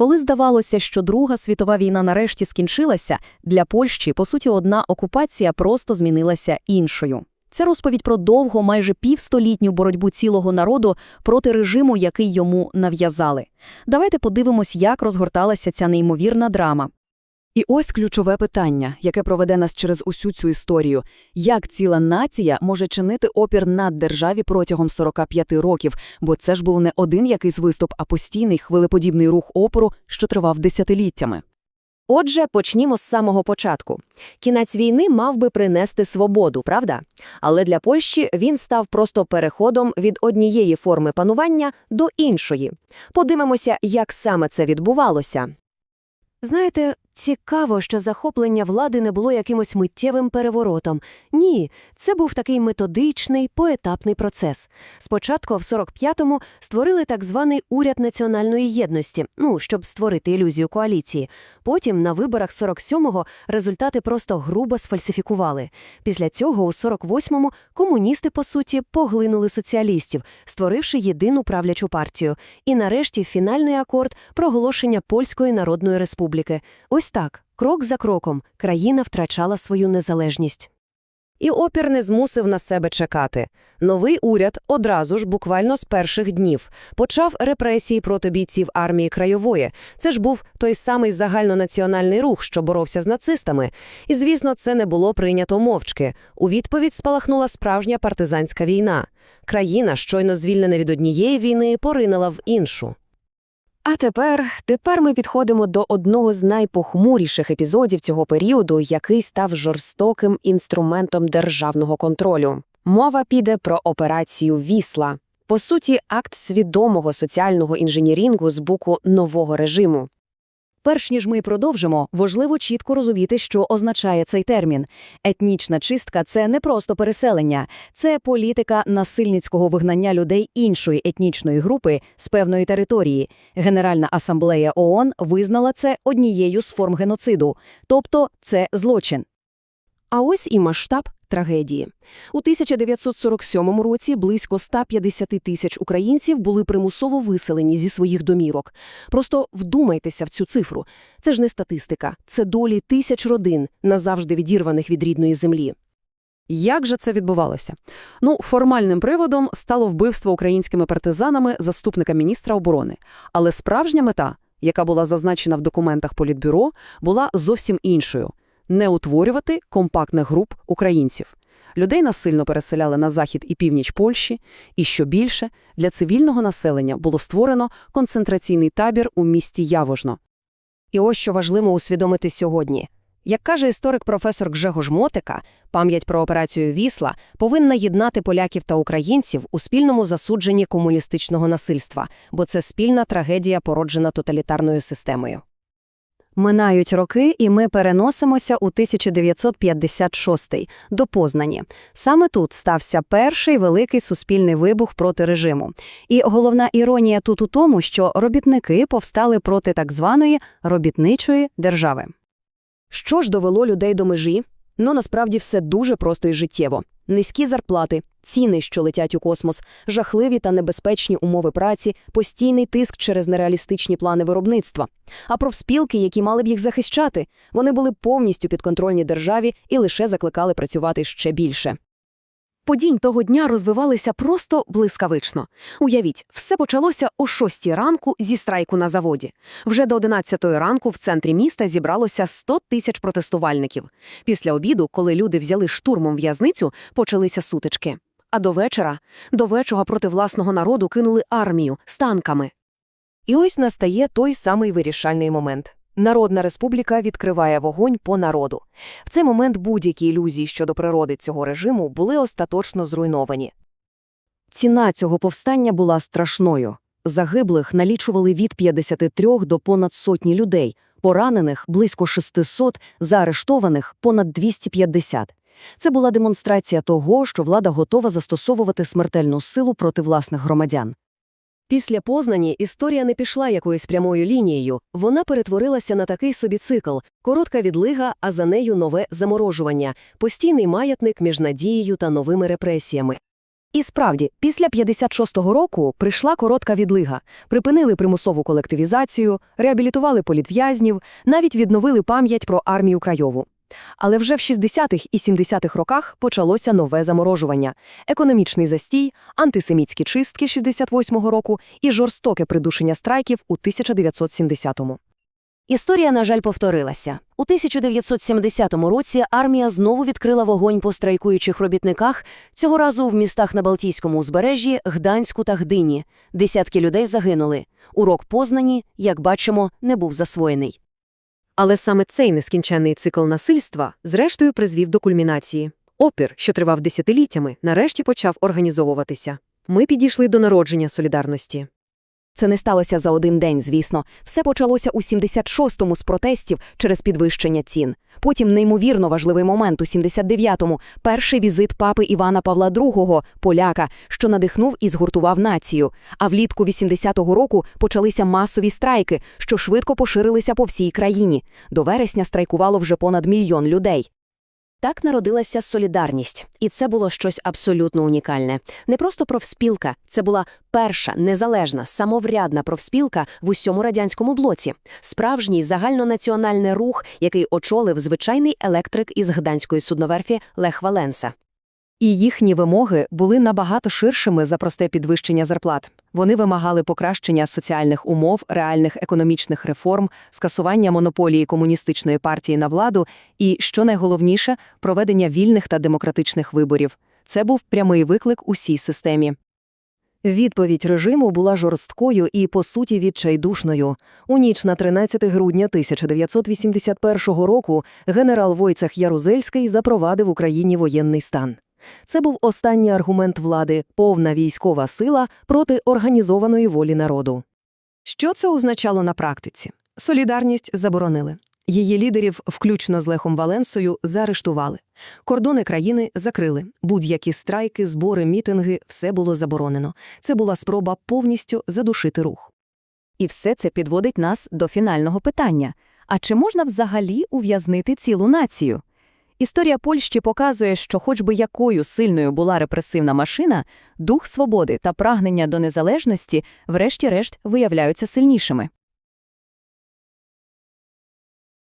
Коли здавалося, що Друга світова війна нарешті скінчилася, для Польщі, по суті, одна окупація просто змінилася іншою. Це розповідь про довго, майже півстолітню боротьбу цілого народу проти режиму, який йому нав'язали. Давайте подивимось, як розгорталася ця неймовірна драма. І ось ключове питання, яке проведе нас через усю цю історію. Як ціла нація може чинити опір над державі протягом 45 років? Бо це ж був не один якийсь виступ, а постійний хвилеподібний рух опору, що тривав десятиліттями. Отже, почнімо з самого початку. Кінець війни мав би принести свободу, правда? Але для Польщі він став просто переходом від однієї форми панування до іншої. Подивимося, як саме це відбувалося. Знаєте, цікаво, що захоплення влади не було якимось миттєвим переворотом. Ні, це був такий методичний, поетапний процес. Спочатку, в 45-му, створили так званий уряд національної єдності, ну, щоб створити ілюзію коаліції. Потім на виборах 47-го результати просто грубо сфальсифікували. Після цього, у 48-му, комуністи, по суті, поглинули соціалістів, створивши єдину правлячу партію. І нарешті фінальний акорд – проголошення Польської Народної Республіки. Ось так, крок за кроком, країна втрачала свою незалежність. І опір не змусив на себе чекати. Новий уряд одразу ж, буквально з перших днів, почав репресії проти бійців армії Краєвої. Це ж був той самий загальнонаціональний рух, що боровся з нацистами. І, звісно, це не було прийнято мовчки. У відповідь спалахнула справжня партизанська війна. Країна, щойно звільнена від однієї війни, поринила в іншу. А тепер, тепер ми підходимо до одного з найпохмуріших епізодів цього періоду, який став жорстоким інструментом державного контролю. Мова піде про операцію Вісла. По суті, акт свідомого соціального інженірінгу з боку нового режиму. Перш ніж ми продовжимо, важливо чітко розуміти, що означає цей термін. Етнічна чистка – це не просто переселення, це політика насильницького вигнання людей іншої етнічної групи з певної території. Генеральна асамблея ООН визнала це однією з форм геноциду, тобто це злочин. А ось і масштаб трагедії. У 1947 році близько 150 тисяч українців були примусово виселені зі своїх домівок. Просто вдумайтеся в цю цифру. Це ж не статистика, це долі тисяч родин, назавжди відірваних від рідної землі. Як же це відбувалося? Ну, формальним приводом стало вбивство українськими партизанами заступника міністра оборони. Але справжня мета, яка була зазначена в документах Політбюро, була зовсім іншою – не утворювати компактних груп українців. Людей насильно переселяли на захід і північ Польщі, і, що більше, для цивільного населення було створено концентраційний табір у місті Явожно. І ось що важливо усвідомити сьогодні. Як каже історик професор Гжегош Мотика, пам'ять про операцію Вісла повинна єднати поляків та українців у спільному засудженні комуністичного насильства, бо це спільна трагедія, породжена тоталітарною системою. Минають роки, і ми переносимося у 1956 до Познані. Саме тут стався перший великий суспільний вибух проти режиму. І головна іронія тут у тому, що робітники повстали проти так званої робітничої держави. Що ж довело людей до межі? Ну, насправді все дуже просто і життєво. Низькі зарплати, ціни, що летять у космос, жахливі та небезпечні умови праці, постійний тиск через нереалістичні плани виробництва. А профспілки, які мали б їх захищати, вони були повністю підконтрольні державі і лише закликали працювати ще більше. Подінь того дня розвивалися просто блискавично. Уявіть, все почалося о 6 ранку зі страйку на заводі. Вже до 11 ранку в центрі міста зібралося 100 тисяч протестувальників. Після обіду, коли люди взяли штурмом в'язницю, почалися сутички. А до вечора, до вечора проти власного народу кинули армію з танками. І ось настає той самий вирішальний момент. Народна республіка відкриває вогонь по народу. В цей момент будь-які ілюзії щодо природи цього режиму були остаточно зруйновані. Ціна цього повстання була страшною. Загиблих налічували від 53 до понад сотні людей, поранених – близько 600, заарештованих – понад 250. Це була демонстрація того, що влада готова застосовувати смертельну силу проти власних громадян. Після Познані історія не пішла якоюсь прямою лінією, вона перетворилася на такий собі цикл – коротка відлига, а за нею нове заморожування, постійний маятник між надією та новими репресіями. І справді, після 56-го року прийшла коротка відлига. Припинили примусову колективізацію, реабілітували політв'язнів, навіть відновили пам'ять про армію Крайову. Але вже в 60-х і 70-х роках почалося нове заморожування. Економічний застій, антисемітські чистки 68-го року і жорстоке придушення страйків у 1970-му. Історія, на жаль, повторилася. У 1970 році армія знову відкрила вогонь по страйкуючих робітниках, цього разу в містах на Балтійському узбережжі, Гданську та Гдині. Десятки людей загинули. Урок познані, як бачимо, не був засвоєний. Але саме цей нескінченний цикл насильства зрештою призвів до кульмінації. Опір, що тривав десятиліттями, нарешті почав організовуватися. Ми підійшли до народження солідарності. Це не сталося за один день, звісно. Все почалося у 76-му з протестів через підвищення цін. Потім неймовірно важливий момент у 79-му – перший візит папи Івана Павла II, поляка, що надихнув і згуртував націю. А влітку 80-го року почалися масові страйки, що швидко поширилися по всій країні. До вересня страйкувало вже понад мільйон людей. Так народилася солідарність, і це було щось абсолютно унікальне. Не просто профспілка, це була перша незалежна, самоврядна профспілка в усьому радянському блоці. Справжній загальнонаціональний рух, який очолив звичайний електрик із гданської судноверфі Лех Валенса. І їхні вимоги були набагато ширшими за просте підвищення зарплат. Вони вимагали покращення соціальних умов, реальних економічних реформ, скасування монополії комуністичної партії на владу і, що найголовніше, проведення вільних та демократичних виборів. Це був прямий виклик усій системі. Відповідь режиму була жорсткою і, по суті, відчайдушною. У ніч на 13 грудня 1981 року генерал Войцех Ярузельський запровадив Україні воєнний стан. Це був останній аргумент влади – повна військова сила проти організованої волі народу. Що це означало на практиці? Солідарність заборонили. Її лідерів, включно з Лехом Валенсою, заарештували. Кордони країни закрили. Будь-які страйки, збори, мітинги – все було заборонено. Це була спроба повністю задушити рух. І все це підводить нас до фінального питання. А чи можна взагалі ув'язнити цілу націю? Історія Польщі показує, що хоч би якою сильною була репресивна машина, дух свободи та прагнення до незалежності врешті-решт виявляються сильнішими.